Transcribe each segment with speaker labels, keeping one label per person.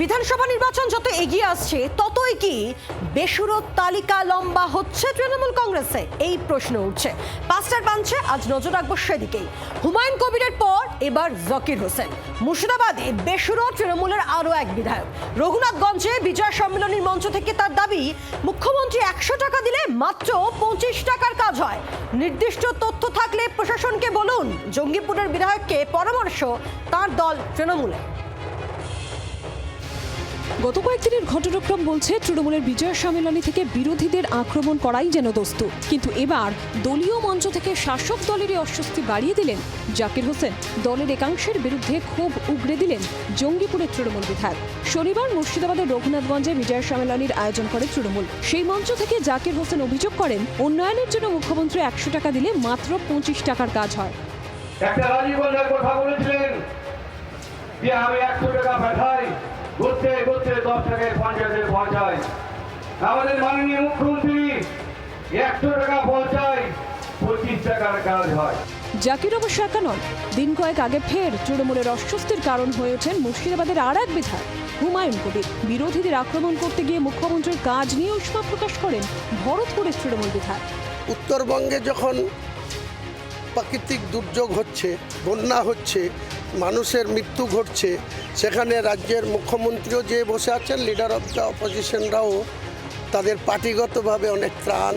Speaker 1: বিধানসভা নির্বাচন যত এগিয়ে আসছে, ততই কি বেসুরত তালিকা লম্বা হচ্ছে তৃণমূল কংগ্রেসে? এই প্রশ্ন উঠছে। পাঁচটার পাঞ্চে আজ নজর রাখব সেদিকেই। হুমায়ুন কবিরের পর এবার জকির হোসেন। মুর্শিদাবাদে বেসুরত তৃণমূলের আরও এক বিধায়ক। রঘুনাথগঞ্জে বিজয় সম্মেলনীর মঞ্চ থেকে তার দাবি, মুখ্যমন্ত্রী একশো টাকা দিলে মাত্র পঁচিশ টাকার কাজ হয়। নির্দিষ্ট তথ্য থাকলে প্রশাসনকে বলুন। জঙ্গিপুরের বিধায়ককে পরামর্শ তার দল তৃণমূলে
Speaker 2: গত কয়েকদিনের ঘটনাক্রম বলছে, তৃণমূলের বিজয় সম্মেলনী থেকে বিরোধীদের আক্রমণ করাই যেন দস্তু। কিন্তু এবার দলীয় মঞ্চ থেকে শাসক দলেরই অস্বস্তি বাড়িয়ে দিলেন জাকির হোসেন। দলের একাংশের বিরুদ্ধে ক্ষোভ উগড়ে দিলেন জঙ্গিপুরের তৃণমূল বিধায়ক। শনিবার মুর্শিদাবাদের রঘুনাথগঞ্জে বিজয় সম্মেলনীর আয়োজন করে তৃণমূল। সেই মঞ্চ থেকে জাকির হোসেন অভিযোগ করেন, উন্নয়নের জন্য মুখ্যমন্ত্রী একশো টাকা দিলে মাত্র পঁচিশ টাকার কাজ হয়।
Speaker 3: একটা কথা বলেছিলেন যে আমি একশো টাকা পাঠাই। ঘুরতে ঘুরতে দশ টাকায় পঞ্চায়েতে পৌঁছাই আমাদের মাননীয় মুখ্যমন্ত্রী একশো টাকা পৌঁছায় পঁচিশ টাকার কাজ হয়।
Speaker 2: জাকির অবশ্য একা নন দিন কয়েক আগে ফের তৃণমূলের অস্বস্তির কারণ হয়ে ওঠেন মুর্শিদাবাদের আর এক বিধায়ক হুমায়ুন কবির। বিরোধীদের আক্রমণ করতে গিয়ে মুখ্যমন্ত্রীর কাজ নিয়ে উষ্মা প্রকাশ করেন ভরতপুরের তৃণমূল বিধায়ক।
Speaker 4: উত্তরবঙ্গে যখন প্রাকৃতিক দুর্যোগ হচ্ছে বন্যা হচ্ছে মানুষের মৃত্যু ঘটছে, সেখানে রাজ্যের মুখ্যমন্ত্রীও যে বসে আছেন লিডার অফ দ্য অপোজিশনরাও তাদের পার্টিগতভাবে অনেক ত্রাণ,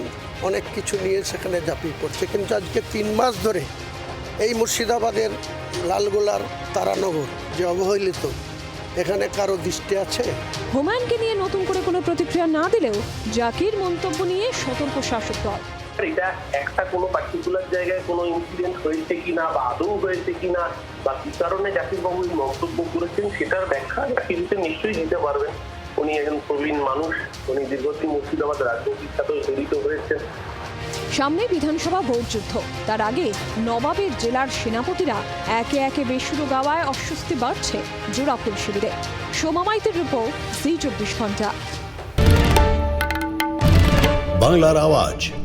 Speaker 4: অনেক কিছু নিয়ে সেখানে ঝাঁপিয়ে পড়ছে। কিন্তু আজকে তিন মাস ধরে এই মুর্শিদাবাদের লালগোলার তারানগর যে অবহেলিত, এখানে কারও দৃষ্টি আছে?
Speaker 2: হুমায়ুনকে নিয়ে নতুন করে কোনো প্রতিক্রিয়া না দিলেও জাকির মন্তব্য নিয়ে সতর্ক শাসক দল।
Speaker 5: এটা একটা কোনো পার্টিকুলার জায়গায় কোনো ইনসিডেন্ট হয়েছে কিনা বা আদৌ হয়েছে কিনা বা কি কারণে জাকিরবাবু এই মন্তব্য করেছেন সেটার ব্যাখ্যা জাকির হোসেন নিশ্চয়ই দিতে পারবেন। উনি একজন প্রবীণ মানুষ উনি দীর্ঘদিন মুর্শিদাবাদ রাজনৈতিক সাথে জড়িত হয়েছেন।
Speaker 2: সামনে বিধানসভা ভোট যুদ্ধ। তার আগে নবাবের জেলার সেনাপতিরা একে একে বেসুরো গাওয়ায় অস্বস্তি বাড়ছে জোড়াফুল শিবিরে। সোমামাইতের রিপোর্ট জি চব্বিশ ঘণ্টা।
Speaker 6: বাংলার আওয়াজ।